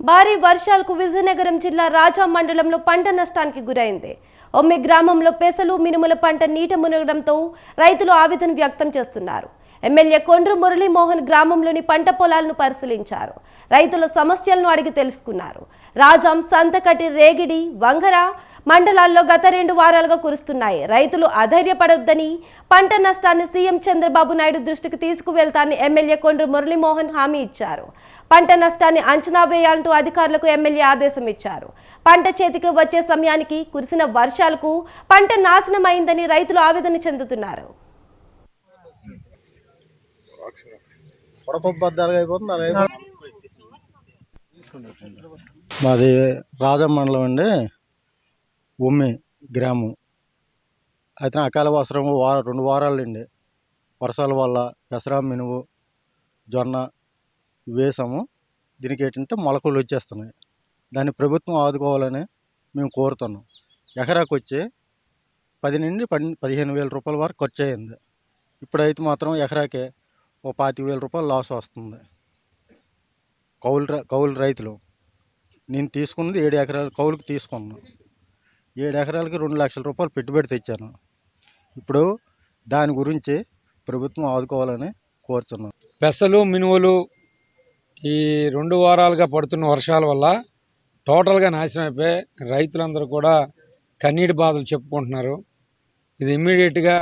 భారీ వర్షాలకు విజయనగరం జిల్లా రాజా మండలంలో పంట నష్టానికి గురైంది. ఒమ్మి గ్రామంలో పెసలు మినుముల పంట నీట మునగడంతో రైతులు ఆవేదన వ్యక్తం చేస్తున్నారు. ఎమ్మెల్యే కొండ్రు మురళీమోహన్ గ్రామంలోని పంట పొలాలను పరిశీలించారు. రైతుల సమస్యలను అడిగి తెలుసుకున్నారు. రాజాం సంతకటి రేగిడి వంగర మండలాల్లో గత రెండు వారాలుగా కురుస్తున్నాయి. రైతులు అధైర్యపడొద్దని పంట నష్టాన్ని సీఎం చంద్రబాబు నాయుడు దృష్టికి తీసుకువెళ్తానని ఎమ్మెల్యే కొండ్రు మురళీమోహన్ హామీ ఇచ్చారు. పంట నష్టాన్ని అంచనా వేయాలంటూ అధికారులకు ఎమ్మెల్యే ఆదేశం ఇచ్చారు. పంట చేతికి వచ్చే సమయానికి కురిసిన వర్షాలకు పంట నాశనం అయిందని రైతులు ఆవేదన చెందుతున్నారు. మాది రాజమండలం అండి. ఉమ్మి గ్రామం. అయితే అకాల వర్షం వారం రెండు వారాలు అండి వర్షాల వల్ల పెసర మినుము జొన్న వేసాము. దీనికి ఏంటంటే మొలకలు వచ్చేస్తున్నాయి. దాన్ని ప్రభుత్వం ఆదుకోవాలని మేము కోరుతున్నాం. ఎకరాకు వచ్చి పది నుండి పది పదిహేను వేల రూపాయల వరకు ఖర్చు అయింది ఇప్పుడైతే మాత్రం ఎకరాకే ఓ పాతిక వేల రూపాయలు లాస్ వస్తుంది. కౌలు కౌలు రైతులు. నేను తీసుకున్నది ఏడు ఎకరాలు కౌలుకి తీసుకున్నాను ఏడు ఎకరాలకి రెండు లక్షల రూపాయలు పెట్టుబడి తెచ్చాను. ఇప్పుడు దాని గురించి ప్రభుత్వం ఆదుకోవాలని కోరుతున్నాను పెసలు మినువులు ఈ రెండు వారాలుగా పడుతున్న వర్షాల వల్ల టోటల్గా నాశనం అయిపోయి రైతులందరూ కూడా కన్నీటి బాధలు చెప్పుకుంటున్నారు. ఇది ఇమ్మీడియట్గా